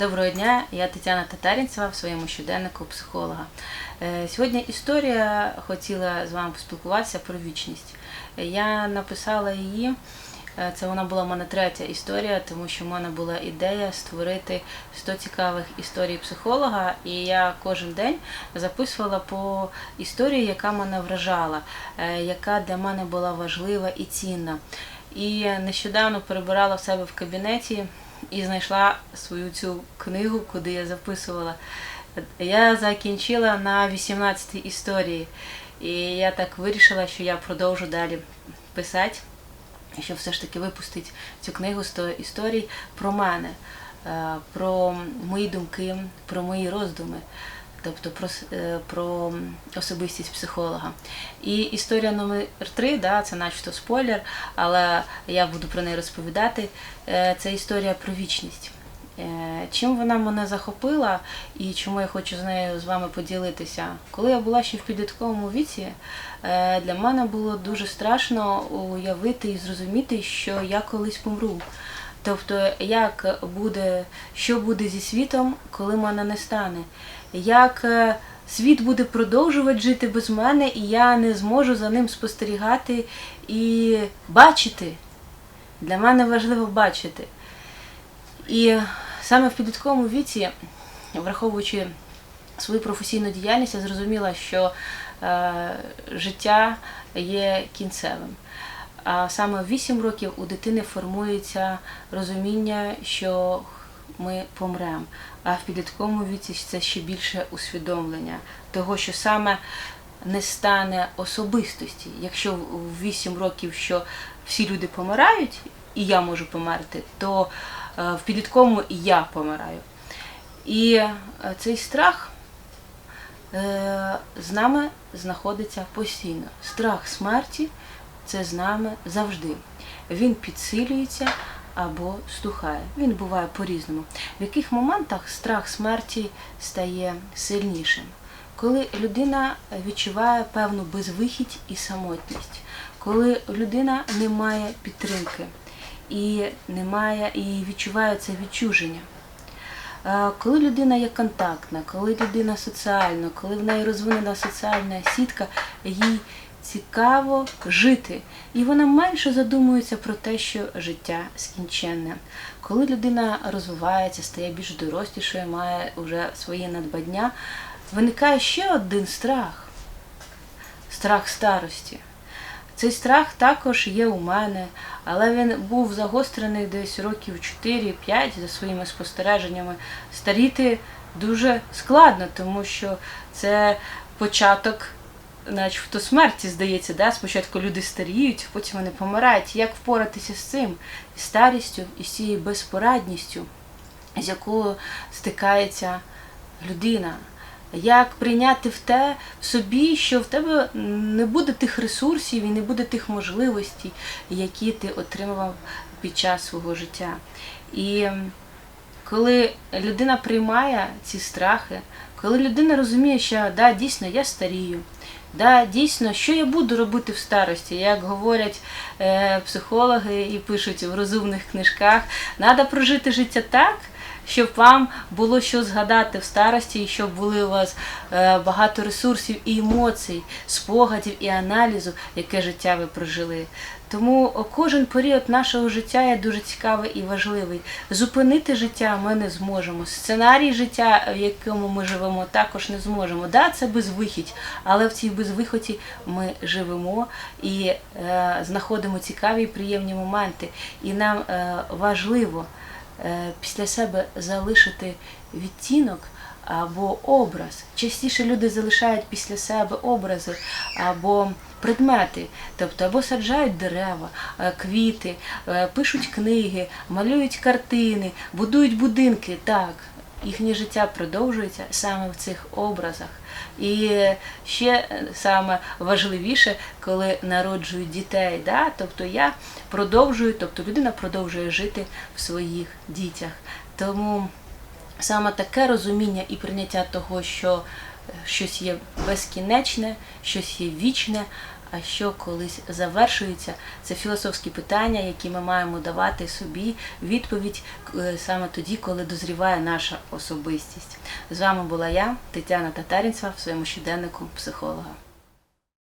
Доброго дня, я Тетяна Татарінцева в своєму щоденнику психолога. Е, Сьогодні історія хотіла з вами поспілкуватися про вічність. Е, Я написала її. е, Це вона була в мене третя історія, тому що в мене була ідея створити 100 цікавих історій психолога, і я кожен день записувала по історії, яка мене вражала, яка для мене була важлива і цінна. І нещодавно перебирала в себе в кабінеті і знайшла свою цю книгу, куди я записувала. Я закінчила на 18 історії. І я так вирішила, що я продовжу далі писати, щоб все ж таки випустити цю книгу 100 історій про мене, е, про мої думки, про мої роздуми. Тобто про, е, про особистість психолога. І історія номер три, да, це начебто спойлер, але я буду про неї розповідати. Е, Це історія про вічність. Е, Чим вона мене захопила і чому я хочу з нею з вами поділитися? Коли я була ще в підлітковому віці, для мене було дуже страшно уявити і зрозуміти, що я колись помру. Тобто, як буде, що буде зі світом, коли мене не стане? Як е, світ буде продовжувати жити без мене, і я не зможу за ним спостерігати і бачити. Для мене важливо бачити. І саме в підлітковому віці, враховуючи свою професійну діяльність, я зрозуміла, що е, життя є кінцевим. А саме в 8 років у дитини формується розуміння, що ми помремо. А в підлітковому віці це ще більше усвідомлення того, що саме не стане особистості. Якщо в 8 років що всі люди помирають, і я можу померти, то е, в підлітковому і я помираю. І е, цей страх е, з нами знаходиться постійно. Страх смерті це з нами завжди. Він підсилюється або стухає. Він буває по-різному. В яких моментах страх смерті стає сильнішим? Коли людина відчуває певну безвихідь і самотність, коли людина не має підтримки і немає і відчуває це відчуження. Е, Коли людина є контактна, коли людина соціальна, коли в неї розвинена соціальна сітка, їй цікаво жити, і вона менше задумується про те, що життя скінченне. Коли людина розвивається, стає більш дорослішою, має вже свої надбання, виникає ще один страх страх старості. Цей страх також є у мене, але він був загострений десь років 4-5 за своїми спостереженнями. Старіти дуже складно, тому що це початок, начебто смерті, здається. Да? Спочатку люди старіють, потім вони помирають. Як впоратися з цим? Старістю і з цією безпорадністю, з якою стикається людина. Як прийняти в те в собі, що в тебе не буде тих ресурсів і не буде тих можливостей, які ти отримував під час свого життя. І коли людина приймає ці страхи, коли людина розуміє, що да, дійсно я старію, да, дійсно, що я буду робити в старості, як говорять е, психологи і пишуть в розумних книжках, треба прожити життя так, щоб вам було що згадати в старості, і щоб були у вас е, багато ресурсів і емоцій, спогадів і аналізу, яке життя ви прожили. Тому кожен період нашого життя є дуже цікавий і важливий. Зупинити життя ми не зможемо. Сценарій життя, в якому ми живемо, також не зможемо. Да, це безвихідь, але в цій безвиході ми живемо і е, знаходимо цікаві і приємні моменти. І нам е, важливо після себе залишити відтінок або образ. Частіше люди залишають після себе образи або предмети, тобто або саджають дерева, е, квіти, е, пишуть книги, малюють картини, будують будинки. Так, їхнє життя продовжується саме в цих образах. І ще е, саме важливіше, коли народжують дітей. Да? Тобто я продовжую, тобто людина продовжує жити в своїх дітях. Тому саме таке розуміння і прийняття того, що е, щось є безкінечне, щось є вічне, що колись завершується. Це філософські питання, які ми маємо давати собі відповідь е, саме тоді, коли дозріває наша особистість. З вами була я, Тетяна Татарінцева, в своєму щоденнику психолога.